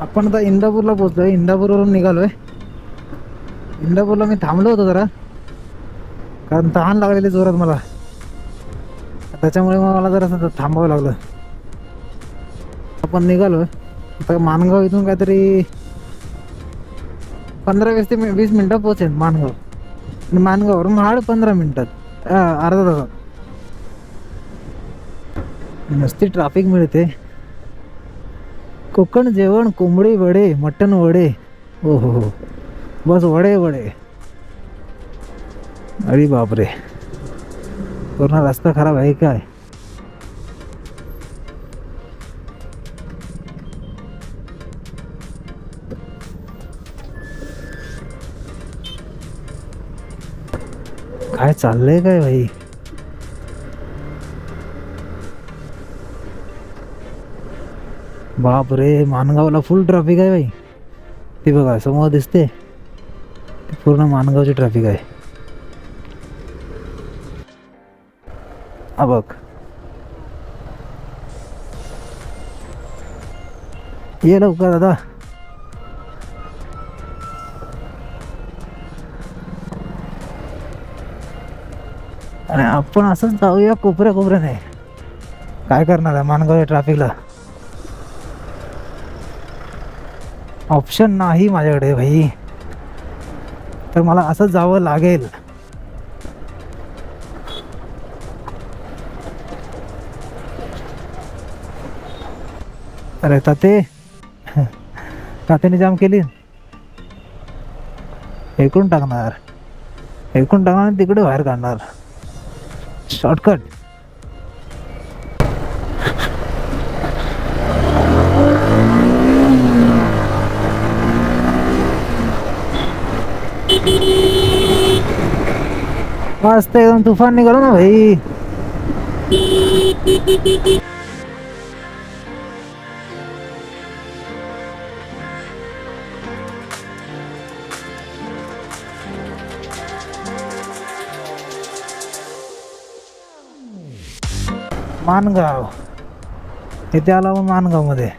आपण आता इंदापूरला पोहोचलोय. इंदापूरवरून निघालोय. इंदापूरला मी थांबलो होतो जरा. कारण तहान लागलेली जोरात मला. त्याच्यामुळे मग मला जरा थांबावं लागलं. आपण निघालोय. आता मानगाव इथून काहीतरी पंधरा वीस ते वीस मिनिटात पोहोचेल मानगाव. आणि मानगाववरून महाड पंधरा मिनिटात. अर्धा तासात. नुसती ट्रॅफिक मिळते. कोकण जेवण कोंबडी वडे मटण वडे. हो हो हो बस वडे वडे. अरे बापरे. पूर्ण रस्ता खराब आहे काय? काय चाललंय काय भाई? बाप रे मानगावला फुल ट्रॅफिक आहे भाई. ते बघा समोर दिसते. पूर्ण मानगावची ट्रॅफिक आहे. हा बघ. ये लवकर दादा. अरे आपण असंच जाऊया कोपऱ्या कोपऱ्याने काय करणार आहे मानगाव ट्रॅफिकला ऑप्शन नाही माझ्याकडे भाई. तर मला असं जावं लागेल. अरे ताते तातेने जाम केली. ऐकून टाकणार. ऐकून टाकणार तिकडे बाहेर काढणार. शॉर्टकट मस्त एकदम तुफान निघालो ना भाई. मानगाव. इथे आला मग मानगावमध्ये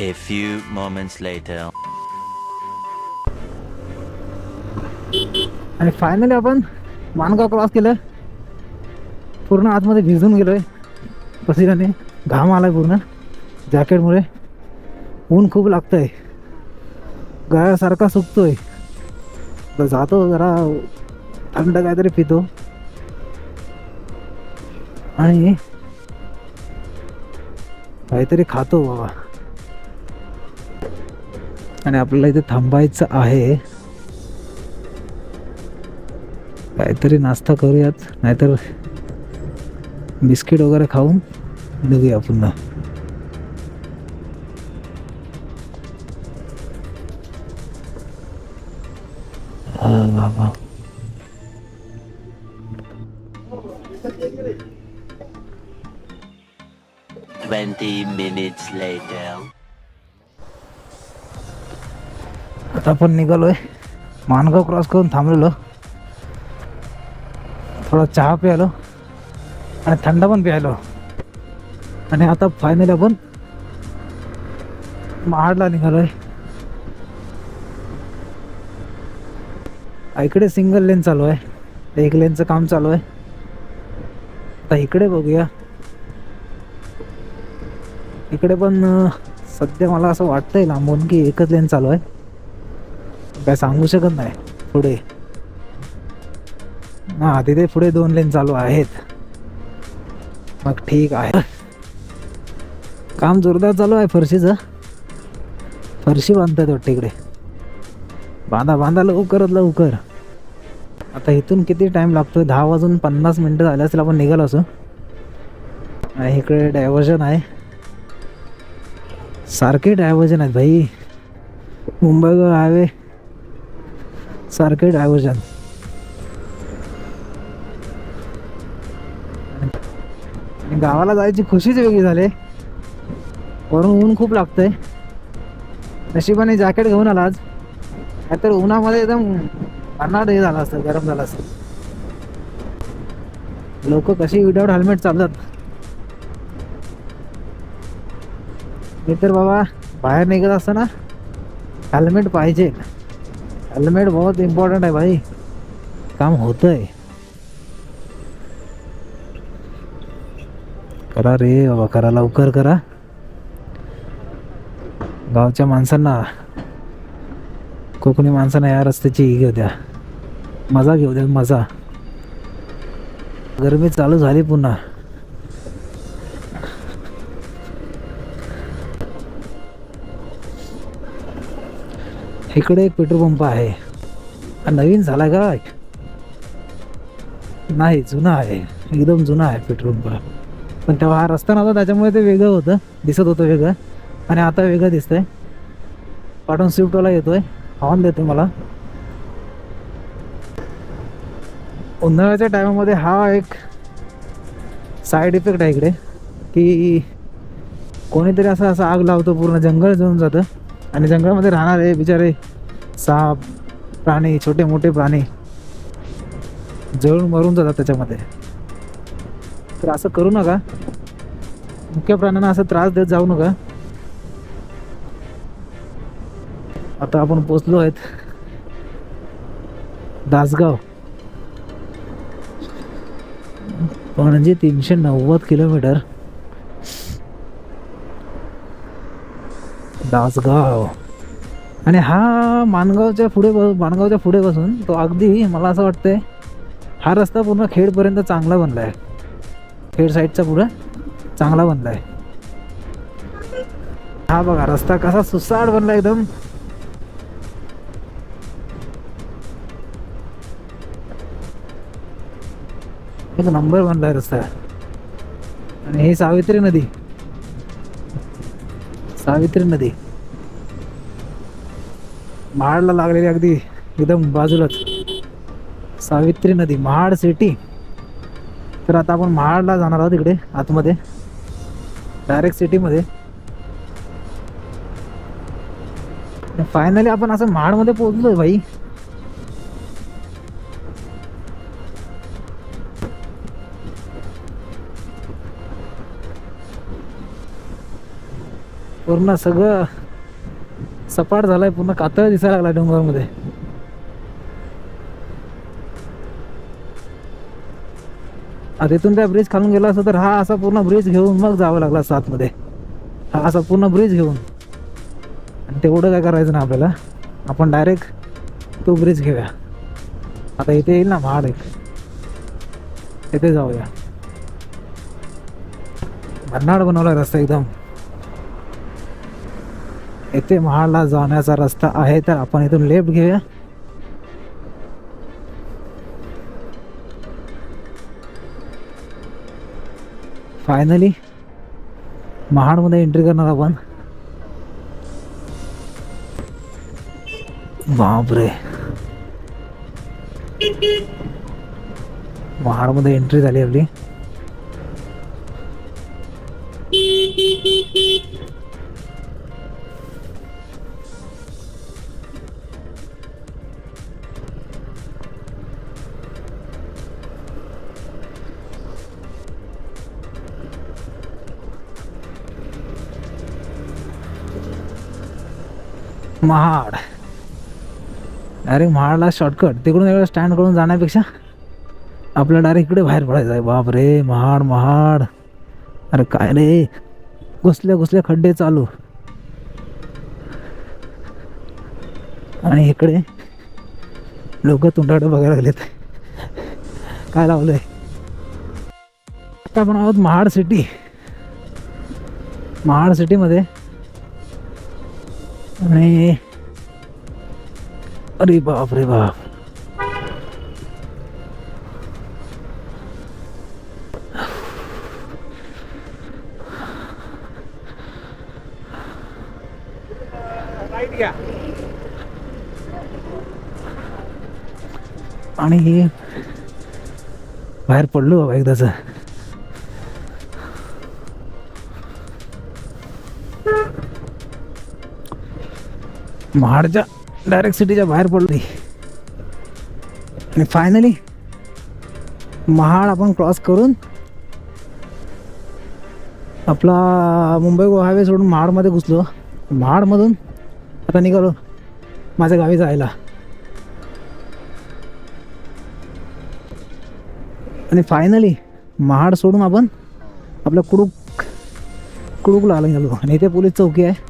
A few moments later. आणि फायनली आपण मानगाव क्रॉस केलं. पूर्ण आतमध्ये भिजून गेलोय. पसिराने घाम आलाय पूर्ण. जॅकेटमुळे ऊन खूप लागतंय. गळ्यासारखा सुकतोय. तर जातो जरा थंड काहीतरी पितो. आणि काहीतरी खातो बाबा. आणि आपल्याला इथे थांबायचं आहे काहीतरी नाश्ता करूयात नाहीतर बिस्किट वगैरे खाऊन निघूया पुन्हा Twenty minutes later. आता आपण निघालोय. मानगाव क्रॉस करून थांबलेलो. थोडा चहा प्यायलो. आणि थंड पण प्यायलो. आणि आता फायनली आपण महाडला निघालोय. इकडे सिंगल लेन चालू आहे. एक लेनचं काम चालू आहे. आता इकडे बघूया. इकडे पण सध्या मला असं वाटतंय लांबून की एकच लेन चालू आहे. काय सांगू शकत नाही. पुढे. हा तिथे पुढे दोन लेन चालू आहेत. मग ठीक आहे. काम जोरदार चालू आहे फरशीचं. फरशी बांधतात वाटतं इकडे. बांधा बांधा लवकरात लवकर. आता इथून किती टाइम लागतोय? दहा वाजून पन्नास मिनटं झाले असेल आपण निघालो असो. आणि इकडे डायव्हर्जन आहे. सारखे डायव्हर्जन आहेत भाई. मुंबई हायवे सारखे डायव्हर्जन गावाला जायची खुशीच वेगळी झाली. वरून ऊन खूप लागतंय. नशिबाने जॅकेट घेऊन आला आज. नाहीतर उन्हामध्ये एकदम अन्नाट हे झालं असतं गरम झालं असतं. लोक कशी विदाउट हेल्मेट चालतात. मी तर बाबा बाहेर निघत असताना हेल्मेट पाहिजे. हेलमेट बहुत इम्पॉर्टंट आहे भाई। काम होतंय। करा रे बाबा करा लवकर करा। गावच्या माणसांना कोकणी माणसांना या रस्त्याची ही घेऊ द्या. मजा घेऊ द्या मजा. गरमी चालू झाली पुन्हा. इकडे एक पेट्रोल पंप आहे. नवीन झाला का नाही जुना आहे. एकदम जुना आहे पेट्रोल पंप. पण तेव्हा हा रस्ता नव्हता त्याच्यामुळे ते वेगळं होतं. दिसत होतं वेगळं. आणि आता वेगळं दिसतंय. पाठवून स्विफ्टवाला येतोय. हॉर्न देतो मला. उन्हाळ्याच्या टायमामध्ये हा एक साईड इफेक्ट आहे इकडे. की कोणीतरी असं असं आग लावतो पूर्ण जंगल जळून जातं. आणि जंगलामध्ये राहणारे बिचारे साप प्राणी छोटे मोठे प्राणी जळून मरून जातात त्याच्यामध्ये. तर असं करू नका. मुख्य प्राण्यांना असं त्रास देत जाऊ नका. आता आपण पोचलो आहेत. दासगाव. पणजी तीनशे नव्वद किलोमीटर. दासगाव आणि हा मानगावच्या पुढे मानगावच्या पुढे बसून तो अगदी मला असं वाटतंय हा रस्ता पूर्ण खेडपर्यंत चांगला बनला आहे खेड साईडचा पुढं चांगला बनला आहे हा बघा रस्ता कसा सुसाट बनला एकदम. एक नंबर बनलाय रस्ता. आणि ही सावित्री नदी. सावित्री नदी. महाडला लागलेली अगदी एकदम बाजूलाच. सावित्री नदी महाड सिटी तर आता आपण महाडला जाणार आहोत इकडे आतमध्ये. डायरेक्ट सिटीमध्ये फायनली आपण असं महाडमध्ये पोहोचलोय भाई. पूर्ण सगळं सपाट झालाय पूर्ण कातळ दिसायला लागला डोंगरामध्ये. तिथून इथून त्या ब्रिज खालून गेला असता तर हा असा पूर्ण ब्रिज घेऊन मग जावं लागला असतं आतमध्ये हा असा पूर्ण ब्रिज घेऊन. आणि तेवढं काय करायचं ना आपल्याला? आपण डायरेक्ट तो ब्रिज घेऊया. आता इथे येईल ना महाड एक. तिथे जाऊया. भन्नाड बनवला रस्ता एकदम. ते महाडला जाण्याचा रस्ता आहे तर आपण इथून लेफ्ट घेऊया. फायनली महाडमध्ये एंट्री करणार आपण बापरे. महाडमध्ये एंट्री झाली आपली. महाड. डायरेक्ट महाडला शॉर्टकट तिकडून एवढं स्टँड करून जाण्यापेक्षा आपल्याला डायरेक्ट इकडे बाहेर पडायचं आहे. बाप रे महाड महाड. अरे काय रे? घुसले घुसले खड्डे चालू. आणि इकडे लोक तुंडाडे बघायला लागलेत. काय लावलंय? आता आपण आहोत महाड सिटी महाड सिटीमध्ये आणि अरे बाप रे बाप. आणि हे बाहेर पडलो बाबा एकदाच. महाडच्या डायरेक्ट सिटीच्या बाहेर पडली. आणि फायनली महाड आपण क्रॉस करून आपला मुंबई गोवा हायवे सोडून महाडमध्ये घुसलो. महाडमधून आता निघालो माझ्या गावी जायला. आणि फायनली महाड सोडून आपण आपल्या कुडूक कुडूकला आलं. गेलो आणि इथे पोलीस चौकी आहे.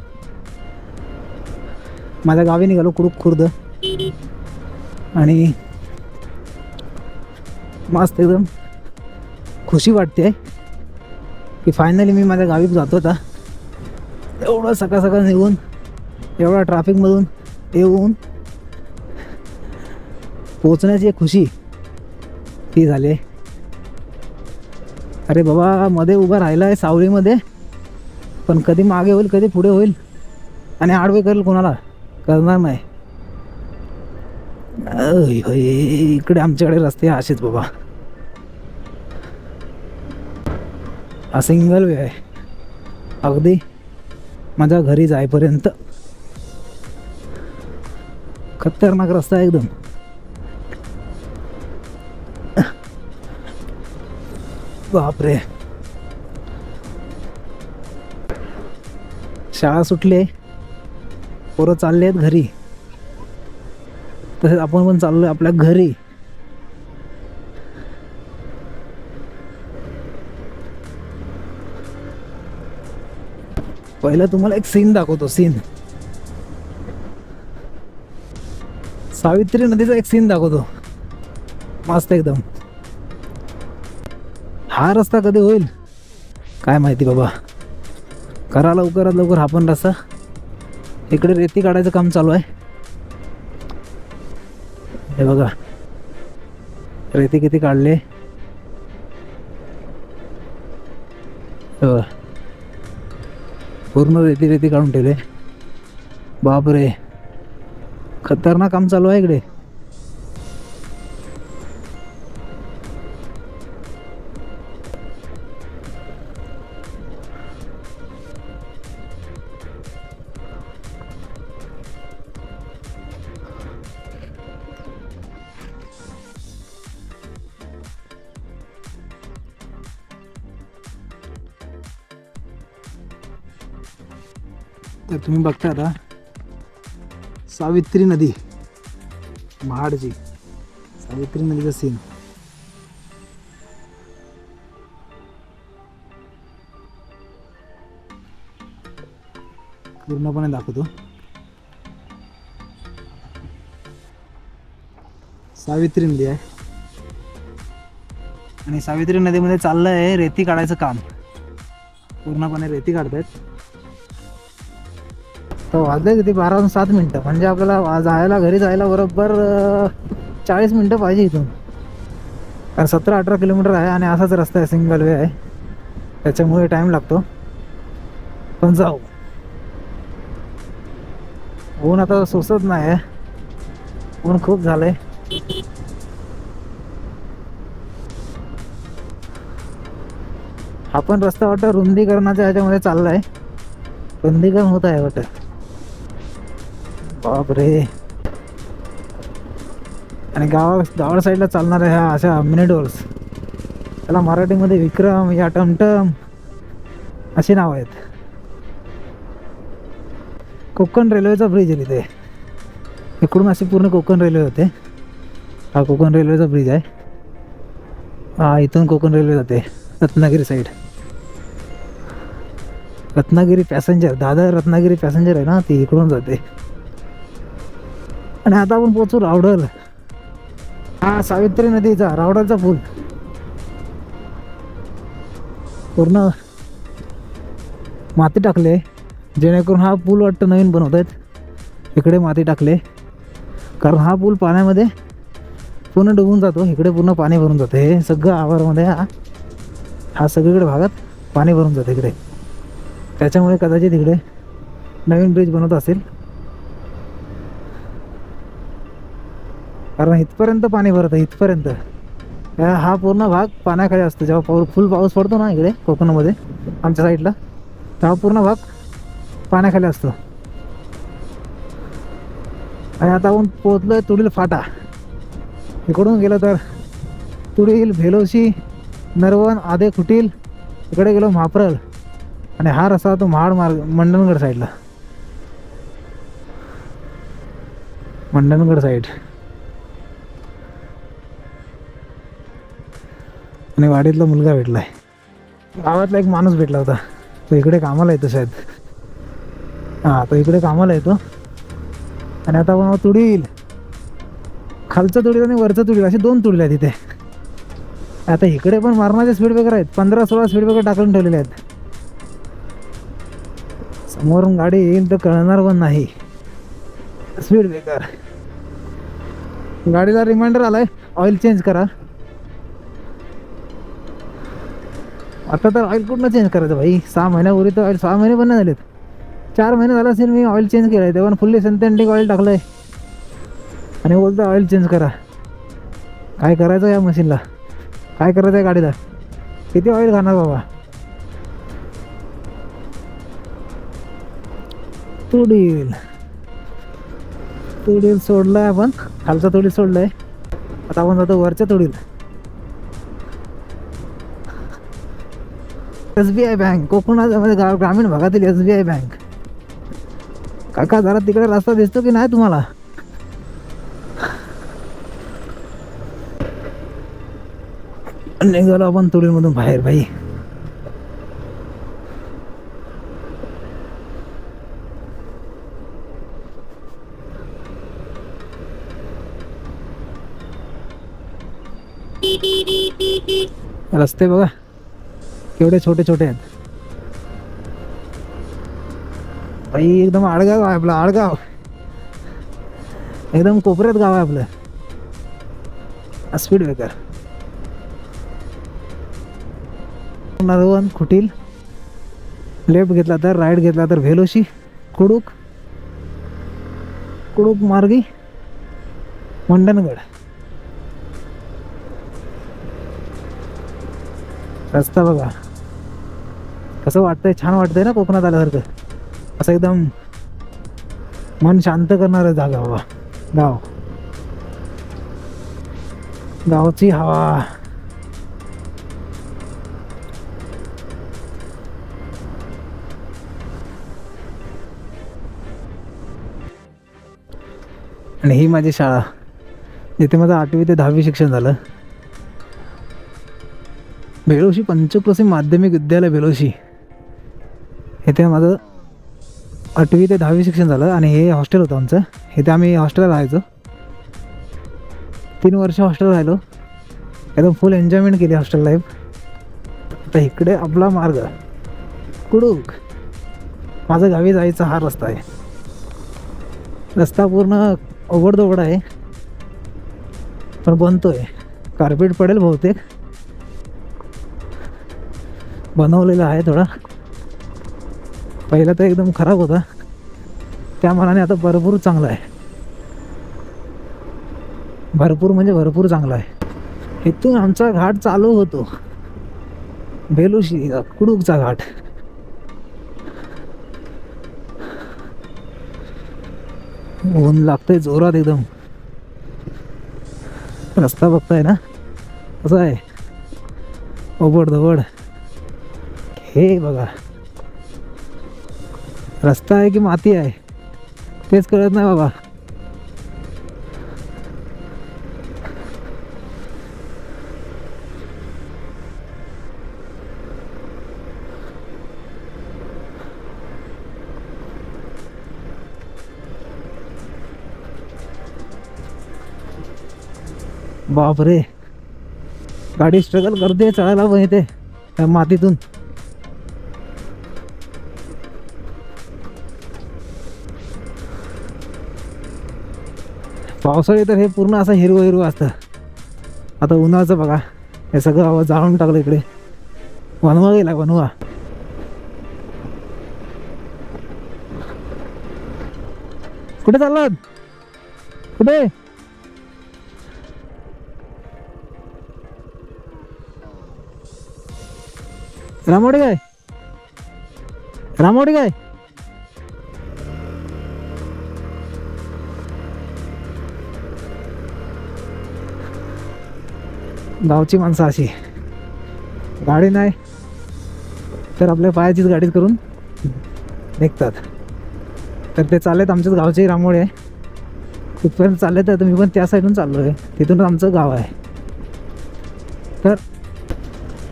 माझ्या गावी निघालो कुडूक खुर्द. आणि मस्त एकदम खुशी वाटते की फायनली मी माझ्या गावी जातो आता. एवढं सकाळ सकाळ निघून एवढा ट्रॅफिकमधून येऊन पोचण्याची एक खुशी ती झाली. अरे बाबा मध्ये उभा राहिला आहे सावलीमध्ये पण कधी मागे होईल कधी पुढे होईल आणि आडवे करेल कोणाला? करणार नाही. अय, होय, इकडे आमच्याकडे रस्ते असेच बाबा. हा सिंगल वे आहे. अगदी माझ्या घरी जायपर्यंत खतरनाक रस्ता आहे एकदम. बापरे. शाळा सुटले. पोरं चालले आहेत घरी. तसेच आपण पण चाललोय आपल्या घरी. पहिलं तुम्हाला एक सीन दाखवतो सीन सावित्री नदीचा एक सीन दाखवतो. मस्त एकदम. हा रस्ता कधी होईल? काय माहिती बाबा. करा लवकरात लवकर हा पण रस्ता. इकडे रेती काढायचं काम चालू आहे. हे बघा. रेती किती काढले? हे बघा. पूर्ण रेती रेती काढून ठेवले. बापरे. खतरनाक काम चालू आहे इकडे. तर तुम्ही बघता आता. सावित्री नदी. महाडची. सावित्री नदीचा सीन पूर्णपणे दाखवतो. सावित्री नदी आहे. आणि सावित्री नदीमध्ये चाललं आहे रेती काढायचं काम. पूर्णपणे रेती काढतायत. तर वाजले किती? बारा वाजून सात मिनटं. म्हणजे आपल्याला वा- जायला घरी जायला बरोबर चाळीस मिनटं पाहिजे इथून. कारण सतरा अठरा किलोमीटर आहे आणि असाच रस्ता आहे सिंगल वे आहे. त्याच्यामुळे टाईम लागतो. पण जाऊ. ऊन आता सोसत नाही आहे ऊन खूप झालंय. हा पण रस्ता वाटतं रुंदीकरणाच्या ह्याच्यामध्ये चाललाय. रुंदीकरण होत आहे वाटतं. बापरे. आणि गावा गावा साईडला चालणाऱ्या ह्या अशा मिनी त्याला मराठीमध्ये विक्रम या टमटम अशी नाव आहेत. कोकण रेल्वेचा ब्रिज आहे तिथे. इकडून अशी पूर्ण कोकण रेल्वे होते. हा कोकण रेल्वेचा ब्रिज आहे. हा इथून कोकण रेल्वे जाते Ratnagiri side Ratnagiri passenger Dadar Ratnagiri passenger आहे ना ती इकडून जाते. आणि आता आपण पोचू रावडल. हा सावित्री नदीचा रावडलचा पूल. पूर्ण माती टाकले जेणेकरून हा पूल वाटतं नवीन बनवत आहेत इकडे माती टाकले. कारण हा पूल पाण्यामध्ये पूर्ण डुबून जातो इकडे पूर्ण पाणी भरून जातं. हे सगळं आवारामध्ये हा हा सगळीकडे भागात पाणी भरून जातं इकडे. त्याच्यामुळे कदाचित इकडे नवीन ब्रिज बनवत असेल. कारण इथपर्यंत पाणी भरतं इथपर्यंत. हा पूर्ण भाग पाण्याखाली असतो. जेव्हा पाऊस फुल पाऊस पडतो ना इकडे कोकणामध्ये आमच्या साईडला तेव्हा पूर्ण भाग पाण्याखाली असतो. आणि आता आपण पोचलोय तुडील फाटा. इकडून गेलं तर तुडील भेलोशी नरवण आधे खुटील इकडे गेलो म्हाप्रल. आणि हा रस्ता तो महाड मार्ग मंडणगड साईडला. मंडणगड साईड. आणि वाडीतला मुलगा भेटलाय. गावातला एक माणूस भेटला होता. तो इकडे कामाला येतो शायद हां तो इकडे कामाला येतो. आणि आता आपण तुडील खालचं तुडील आणि वरचं तुडील असे दोन तुडील आहेत तिथे. आता इकडे पण मारणाचे स्पीड ब्रेकर आहेत. पंधरा सोळा स्पीड ब्रेकर टाकून ठेवलेले आहेत. समोरून गाडी येईल तर कळणार पण नाही. स्पीड ब्रेकर गाडीला रिमाइंडर आलाय. ऑइल चेंज करा. आता तर ऑइल कुठनं चेंज करायचं भाई? सहा महिन्यापूर्वी तर ऑइल सहा महिने पण नाही झालेत. चार महिने झाला असेल मी ऑइल चेंज केलं आहे तेव्हा फुल्ली सिंथेटिक ऑइल टाकलं आहे आणि बोलतो ऑइल चेंज करा. काय करायचं या मशीनला काय करायचं आहे गाडीला? किती ऑइल खाणार बाबा? तुडील तुडील आहे आपण. खालचा तुडील आहे आता आपण जातो वरच्या Tudil S B I bank कोकणामध्ये गा ग्रामीण भागातील एस बी आय बँक. काका जरा तिकडे रस्ता दिसतो की नाही तुम्हाला? निघालो आपण तुडीमधून बाहेर भाई रस्ते बघा. केवढे छोटे छोटे आहेत. भाई एकदम आडगाव आहे आपलं आडगाव. एकदम कोपऱ्यात गाव आहे आपलं. Speed breaker Narvan Khutil left घेतला तर राईट घेतला तर भेलोशी कुडूक. कुडूक मार्गी. मंडणगड रस्ता बघा. कसं वाटतंय छान वाटतंय ना कोकणात आल्यासारखं. असं एकदम मन शांत करणारं जागा बाबा. गाव. गावची हवा. आणि ही माझी शाळा जिथे माझं आठवी ते दहावी शिक्षण झालं. बेलोशी पंचक्रोशी माध्यमिक विद्यालय बेलोशी. इथे माझं आठवी ते दहावी शिक्षण झालं आणि हे हॉस्टेल होतं आमचं. इथे आम्ही हॉस्टेलला राहायचो. तीन वर्ष हॉस्टेल राहिलो. एकदम फुल एन्जॉयमेंट केली हॉस्टेल लाईफ आता इकडे आपला मार्ग. कुडूक. माझा गावी जायचा हा रस्ता आहे. रस्ता पूर्ण ओघडदोघड आहे. पण बनतोय. कार्पेट पडेल बहुतेक. बनवलेला आहे थोडा. पहिला तर एकदम खराब होता. त्या मनाने आता भरपूर चांगला आहे. भरपूर म्हणजे भरपूर चांगला आहे. इथून आमचा घाट चालू होतो. बेलुशी कुडूकचा घाट. ऊन लागतंय जोरात एकदम. रस्ता बघताय ना? कसं आहे? ओबड धबड हे बघा. रस्ता आहे की माती आहे? तेच कळत नाही बाबा. बापरे. गाडी स्ट्रगल करते चढायला पण येते त्या मातीतून. पावसाळी तर हे पूर्ण असं हिरवं हिरवं असतं. आता उन्हाळ्याचं बघा. हे सगळं हवा जाळून टाकलं इकडे. वनवा गेला वनवा. कुठे चाललात? कुठे? रामोडी काय? रामोडी काय? गावची माणसं अशी. गाडी नाही तर आपल्या पायाचीच गाडीच करून निघतात. तर ते चालत आमच्याच गावचे रामोळे. आहे तिथपर्यंत चालले तर मी पण त्या साईडून चाललो आहे तिथूनच आमचं गाव आहे. तर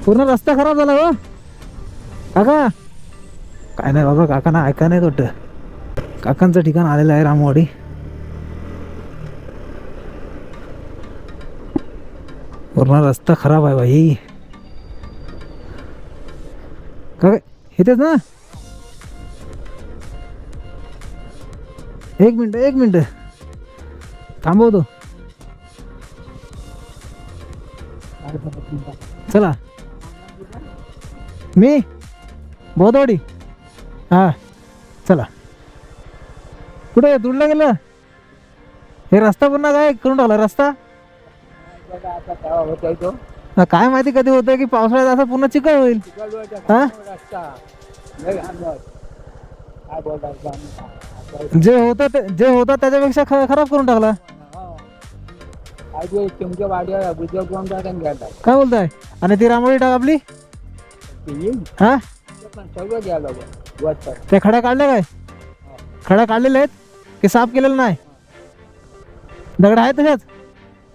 पूर्ण रस्ता खराब झाला हो. काका? काय नाही बाबा काकांना ऐका नाही तोट काकांचं ठिकाण आलेलं आहे रामवाडी पूर्ण रस्ता खराब आहे भाई काय येतेच ना? एक मिनटं एक मिनटं. थांबवतो चला. मी? बोधवाडी? हां. चला. कुठे दुडला गेलं? हे रस्ता पुन्हा काय करून टाकला? रस्ता? हा, काय माहिती कधी होतं की पावसाळ्यात असं पूर्ण चिकट होईल? हा? जे होतं ते- जे होतं त्याच्यापेक्षा ख- खराब करून टाकला. तुमच्या वाड्यावर बुद्ध कोण टाकून घ्यायला काय बोलताय? आणि ती रांगोळी टाक आपली. हा? सगळं ते वरचं त्या काढल्या काय? खडा काढलेल्या आहेत की साफ केलेलं नाही? दगड आहेत तशाच?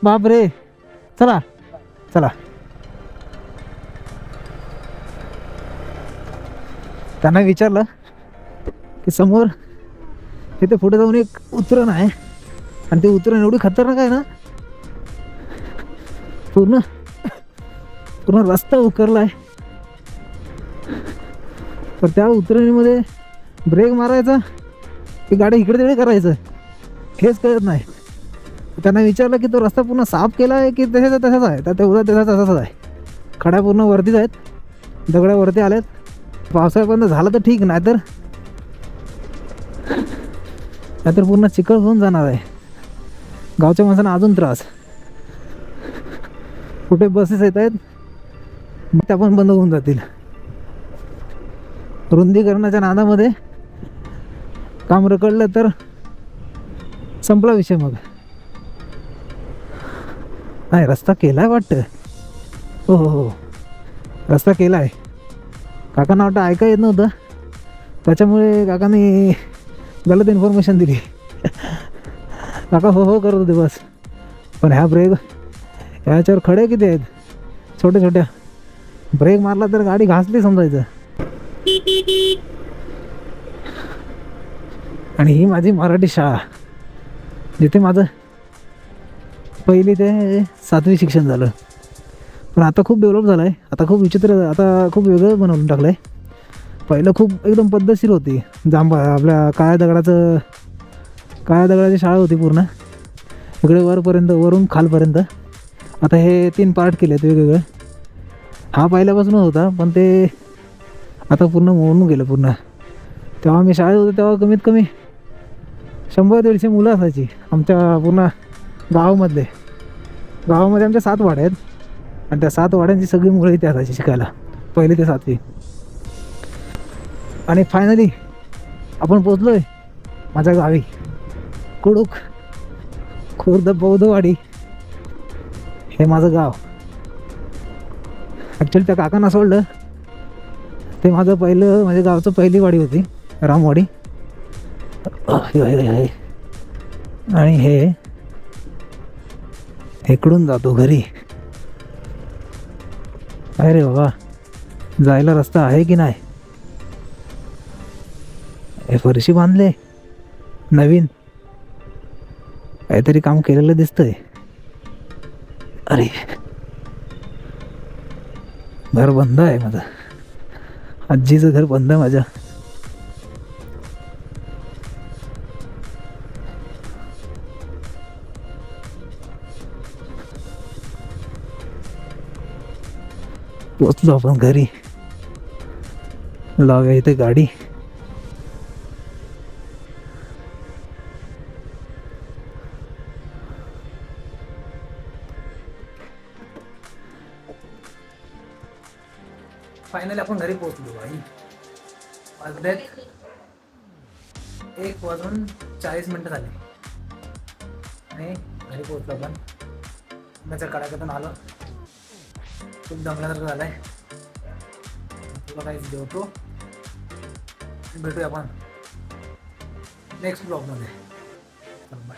बापरे. चला. चला. त्यांना विचारलं की समोर तिथे पुढे जाऊन एक उतरण आहे. आणि ते उतरण एवढी खतरनाक आहे ना? पूर्ण पूर्ण रस्ता उकरला आहे तर त्या उतरणीमध्ये ब्रेक मारायचा की गाडी इकडे तिकडे करायचं? हेच कळत नाही. त्यांना विचारलं की तो रस्ता पूर्ण साफ केला आहे की तशाचा तसाच आहे? तर ते उद्या तसाच तसाच आहे. खड्या पूर्ण वरतीच आहेत दगड्या वरती आल्यात पावसाळ्यापर्यंत झालं तर ठीक नाहीतर नाहीतर पूर्ण चिखल होऊन जाणार आहे. गावच्या माणसांना अजून त्रास. कुठे बसेस येत आहेत मग त्या पण बंद होऊन जातील. रुंदीकरणाच्या नादामध्ये काम रकडलं तर संपला विषय मग. नाही रस्ता केला आहे वाटतं. हो हो हो. रस्ता केला आहे काकांना वाटतं ऐका येत नव्हतं. त्याच्यामुळे काकांनी गलत इन्फॉर्मेशन दिली. काका हो हो करत होते बस. पण ह्या ब्रेक ह्याच्यावर खडे किती आहेत? छोट्या छोट्या. ब्रेक मारला तर गाडी घासली समजायचं. आणि ही माझी मराठी शाळा. जिथे माझं पहिली ते सातवी शिक्षण झालं. पण आता खूप डेव्हलप झालं आहे आता खूप विचित्र आता खूप वेगळं बनवून टाकलं आहे पहिलं खूप एकदम पद्धतशीर होती. जांभा आपल्या काळ्या दगडाचं काळ्या दगडाची शाळा होती पूर्ण. इकडे वरपर्यंत वरून खालपर्यंत. आता हे तीन पार्ट केले आहेत वेगवेगळे. हा पहिल्यापासूनच होता पण ते आता पूर्ण मोडून गेलं पूर्ण. तेव्हा मी शाळेत होतो तेव्हा कमीत कमी शंभर दीडशे मुलं असायची. आमच्या पूर्ण गावामधले. गावामध्ये आमच्या सात वाड्या आहेत. आणि त्या सात वाड्यांची सगळी मुलं इथे असायची शिकायला. पहिली ते सातवी. आणि फायनली आपण पोचलो आहे माझ्या गावी. कुडूक खुर्द बौद्धवाडी हे माझं गाव. ॲक्च्युली त्या काकांना सोडलं. ते माझं पहिलं माझ्या गावचं पहिली वाडी होती रामवाडी. हे, आणि हे इकडून जातो घरी. अरे बाबा जायला रस्ता आहे की नाही? हे फरशी बांधले नवीन. काहीतरी काम केलेलं दिसतंय. अरे घर बंद आहे माझं. आजीचं घर बंद आहे माझ्या. पोचलो आपण घरी. लावूया इथे गाडी. 수가 없는데. 정말.